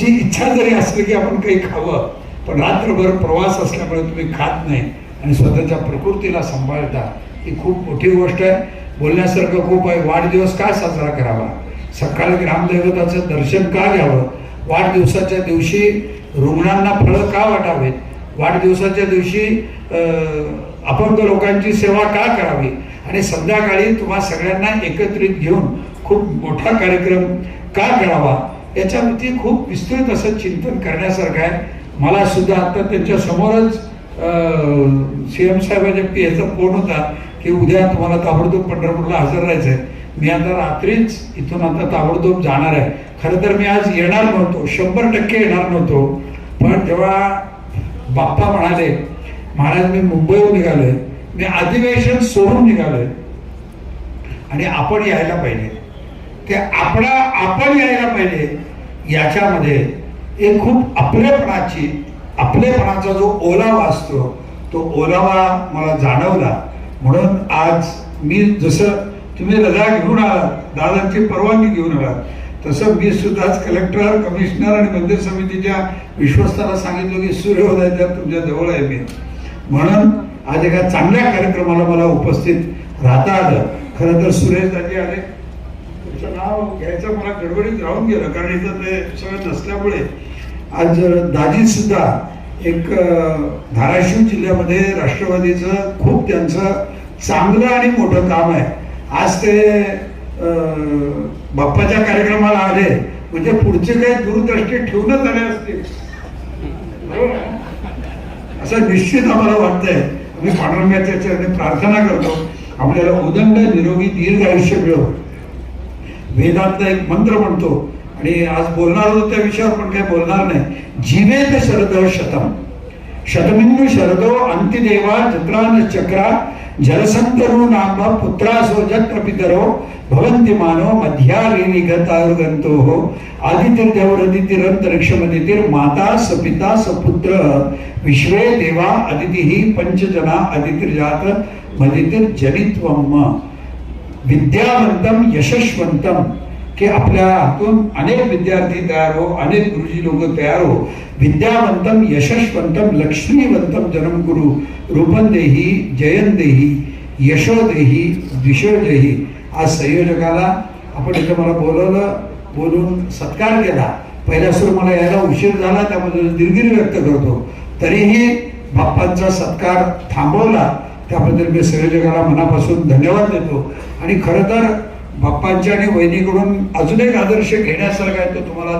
तुमची इच्छा जरी असली की आपण काही खावं पण रात्रभर प्रवास असल्यामुळे तुम्ही खात नाही आणि स्वतःच्या प्रकृतीला सांभाळता ही खूप मोठी गोष्ट आहे. बोलण्यासारखं खूप आहे वाढदिवस का साजरा करावा? सकाळी ग्रामदैवताचं दर्शन का घ्यावं? वाढदिवसाच्या दिवशी रुग्णांना फळं का वाटावेत? वाढदिवसाच्या दिवशी अपंग लोकांची सेवा का करावी? आणि संध्याकाळी तुम्हा सगळ्यांना एकत्रित घेऊन खूप मोठा कार्यक्रम का करावा? याच्यावरती खूप विस्तृत असं चिंतन करण्यासारखं आहे. मला सुद्धा आता त्यांच्या समोरच सी एम साहेबांच्या याचा फोन होता की उद्या तुम्हाला ताबडतोब पंढरपूरला हजर राहायचं आहे मी आता रात्रीच इथून आता ताबडतोब जाणार आहे. खरं तर मी आज येणार नव्हतो शंभर टक्के येणार नव्हतो. पण जेव्हा बाप्पा म्हणाले महाराज मी मुंबईहून निघालोय मी अधिवेशन सोडून निघालोय. आणि आपण यायला पाहिजे. ते आपणा आपण यायला पाहिजे. याच्यामध्ये एक खूप आपलेपणाची आपलेपणाचा जो ओलावा असतो तो ओलावा मला जाणवला. म्हणून आज मी जसं तुम्ही रजा घेऊन आलात दादांची परवानगी घेऊन आलात तसं मी सुद्धा आज कलेक्टर कमिशनर आणि मंदिर समितीच्या विश्वस्ताला सांगितलं की सूर्योदयाच्या तुमच्या जवळ आहे मी. म्हणून आज एका चांगल्या कार्यक्रमाला मला उपस्थित राहता आलं. खरं तर सुरेश दाजी आले. तुमचं नाव घ्यायचं मला गडबडीत राहून गेलं कारण इथं ते सगळं नसल्यामुळे. आज दाजी सुद्धा एक धाराशिव जिल्ह्यामध्ये राष्ट्रवादीचं खूप त्यांचं चांगलं आणि मोठं काम आहे. आज ते बाप्पाच्या कार्यक्रमाला आले म्हणजे पुढचे काही दूरदृष्टी ठेवूनच आले असतील. बरोबर असं निश्चित आम्हाला वाटतंय. आम्ही पांडुरंगाच्या प्रार्थना करतो. आपल्याला उदंड निरोगी दीर्घ आयुष्य मिळो. वेदातला एक मंत्र म्हणतो. आणि आज बोलणार होतो त्या विषयावर पण काही बोलणार नाही. जीवेत शरद शतम. शतमिंदू शरदो अंतिदेवा जत्रान चक्रा जलसंतरू नाम पुत्रासो जत्र पितरो भवन्ति मानो मध्यारी निगतारुगंतो हो आदित्यदेवरदितिरंतरिक्षमदितिर माता सपिता सपुत्र विश्वे देवा अदिती पंचजना अदितीर जात मदितीर जनित्वम विद्यावंतम यशस्वंतम की आपल्या हातून अनेक विद्यार्थी तयार हो अनेक गुरुजी लोक तयार हो. विद्यावंतम यशस्वंतम लक्ष्मीवंतम जन्मगुरु गुरु रूपन देही यशोदेही देही आज संयोजकाला आपण इथं मला बोलवलं बोलून सत्कार केला. पहिल्या सुरू मला यायला उशीर झाला त्यामध्ये दिलगिरी व्यक्त करतो. तरीही बाप्पांचा सत्कार थांबवला. त्याबद्दल मी संयोजकाला मनापासून धन्यवाद देतो. आणि खरं तर बाप्पांच्या आणि वहिनीकडून अजून एक आदर्श घेण्यासारखा आहे तो तुम्हाला